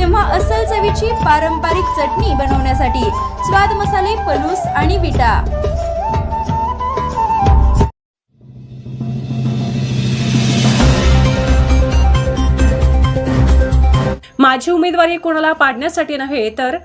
तेव्हा अस्सल चवीची पारंपरिक चटणी बनवण्यासाठी स्वाद मसाले पलूस आणि विटा. माझी उमेदवारी कोणाला पाडण्यासाठी नव्हे तर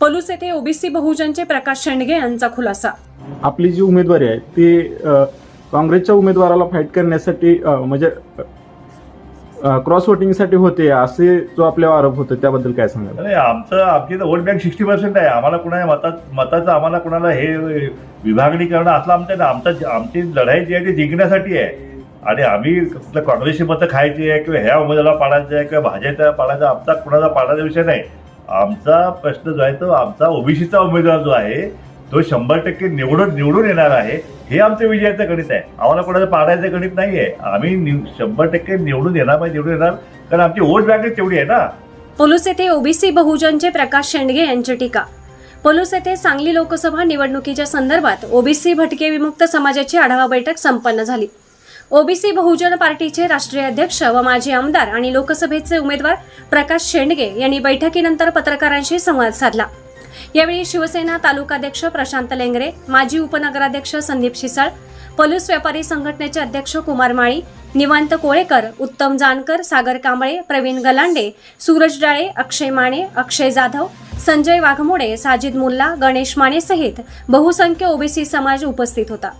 पलूस येथे ओबीसी बहुजनचे प्रकाश शेंडगे यांचा खुलासा. आपली जी उमेदवारी आहे ती काँग्रेसच्या उमेदवाराला फाईट करण्यासाठी म्हणजे क्रॉस वोटिंगसाठी होते असे जो आपल्यावर आरोप होतो त्याबद्दल काय सांगाल? नाही आमचं आमची तर वोट बँक सिक्स्टी पर्सेंट आहे. आम्हाला कुणा मतात मताचं आम्हाला कुणाला हे विभागणी करणं असलं आमच्या आमचा आमची लढाई जी आहे ती जिंकण्यासाठी आहे. आणि आम्ही कुठलं काँग्रेसची मतं खायची आहे किंवा ह्या उमेदवाराला पाडायचं आहे किंवा भाजपच्या पाडायचा आमचा कुणाचा पाडायचा विषय नाही. आमचा प्रश्न जो आहे तो आमचा ओबीसीचा उमेदवार जो आहे तो शंभर टक्के निवडून निवडून येणार आहे. हे आमचं विजयाचं गणित आहे. आम्हाला कोणाचं पाडायचं गणित नाही आहे आम्ही शंभर टक्के निवडून येणार म्हणजे निवडून येणार. कारण आमची वोट बँकच तेवढी आहे ना. पोलूस येथे ओबीसी बहुजनचे प्रकाश शेंडगे यांची टीका. पोलूस येथे सांगली लोकसभा निवडणुकीच्या संदर्भात ओबीसी भटके विमुक्त समाजाची आढावा बैठक संपन्न झाली. ओबीसी बहुजन पार्टीचे राष्ट्रीय अध्यक्ष व माजी आमदार आणि लोकसभेचे उमेदवार प्रकाश शेंडगे यांनी बैठकीनंतर पत्रकारांशी संवाद साधला. यावेळी शिवसेना तालुकाध्यक्ष प्रशांत लेंगरे माजी उपनगराध्यक्ष संदीप शिसळ पलूस व्यापारी संघटनेचे अध्यक्ष कुमार माळी निवांत कोळेकर उत्तम जानकर सागर कांबळे प्रवीण गलांडे सूरज डाळे अक्षय माने अक्षय जाधव संजय वाघमोडे साजिद मुल्ला गणेश माने सहित बहुसंख्य ओबीसी समाज उपस्थित होता.